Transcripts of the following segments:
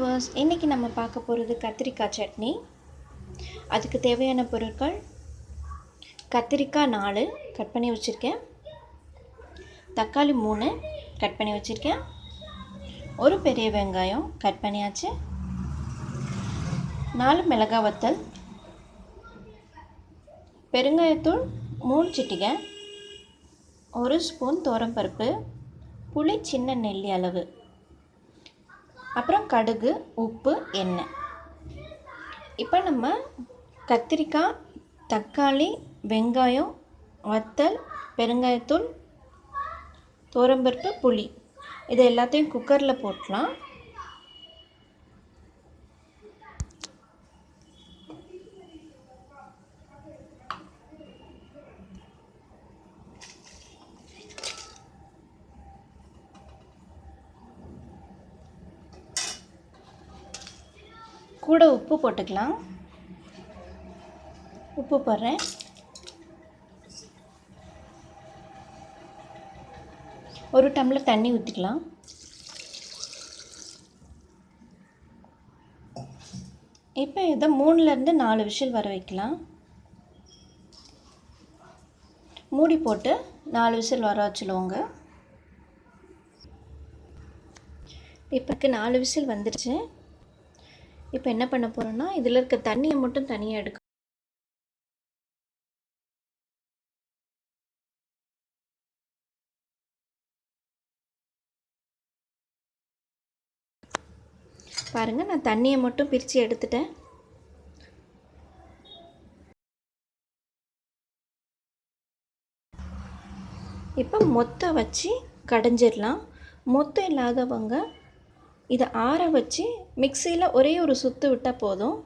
Viewers இன்றைக்கி நம்ம பார்க்க போகிறது கத்திரிக்காய் சட்னி. அதுக்கு தேவையான பொருட்கள் கத்திரிக்காய் நாலு கட் பண்ணி வச்சுருக்கேன். தக்காளி மூணு கட் பண்ணி வச்சுருக்கேன். ஒரு பெரிய வெங்காயம் கட் பண்ணியாச்சு. நாலு மிளகாய் வத்தல் பெருங்காயத்தூள் மூணு சிட்டிகை ஒரு ஸ்பூன் பருப்பு புளி சின்ன நெல்லி அளவு. அப்புறம் கடுகு உப்பு எண்ணெய். இப்போ நம்ம கத்திரிக்காய் தக்காளி வெங்காயம் வத்தல் பெருங்காயத்தூள் தோரம்பருப்பு புளி. இது எல்லாத்தையும் குக்கரில் போட்டலாம் கூட உப்பு போட்டுக்கலாம். உப்பு போடுறேன். ஒரு டம்ளர் தண்ணி ஊற்றிக்கலாம் இப்போ இதை மூணுலேருந்து நாலு விஷல் வர வைக்கலாம். மூடி போட்டு நாலு விசில் வர வச்சுடுவோங்க. இப்போக்கு நாலு விசில் வந்துடுச்சு இப்போ என்ன பண்ண போகிறோன்னா இதில் இருக்க தண்ணியை மட்டும் தனியாக எடுக்க பாருங்கள் நான் தண்ணியை மட்டும் பிரித்து எடுத்துட்டேன். இப்போ மொத்த வச்சு கடைஞ்சிடலாம். மொத்தம் இல்லாதவங்க இதை ஆற வச்சு மிக்சியில் ஒரே ஒரு சுற்று விட்டால் போதும்.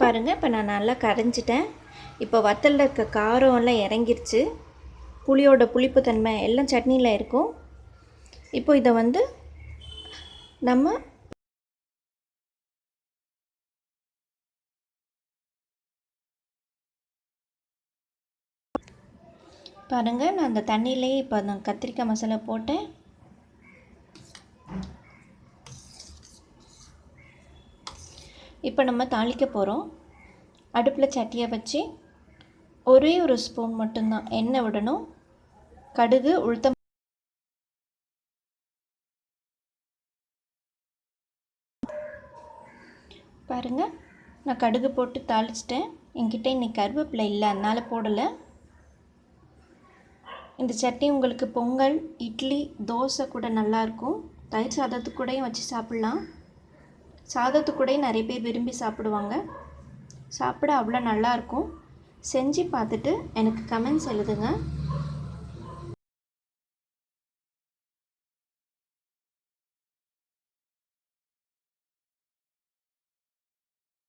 பாருங்கள் இப்போ நான் நல்லா கரைஞ்சிட்டேன். இப்போ வத்தலில் இருக்க காரம் எல்லாம் இறங்கிருச்சு. புளியோட புளிப்பு தன்மை எல்லாம் சட்னியில் இருக்கும். இப்போ இதை வந்து நம்ம பாருங்கள் நான் அந்த தண்ணியிலேயே இப்போ அந்த கத்திரிக்காய் மசாலா போட்டேன். இப்போ நம்ம தாளிக்க போகிறோம் அடுப்பில் சட்டியை வச்சு ஒரே ஒரு ஸ்பூன் மட்டும்தான் எண்ணெய் விடணும். கடுகு உளுத்தம் பாருங்கள் நான் கடுகு போட்டு தாளிச்சிட்டேன். என்கிட்ட இன்றைக்கி கருவேப்பிலை இல்லை அதனால் போடலை. இந்த சட்னி உங்களுக்கு பொங்கல் இட்லி தோசை கூட நல்லாயிருக்கும். தயிர் சாதத்துக்கு கூடயும் வச்சு சாப்பிட்லாம். சாதத்துக்கு கூடயும் நிறைய பேர் விரும்பி சாப்பிடுவாங்க. சாப்பிட அவ்வளோ நல்லாயிருக்கும். செஞ்சு பார்த்துட்டு எனக்கு கமெண்ட்ஸ் எழுதுங்க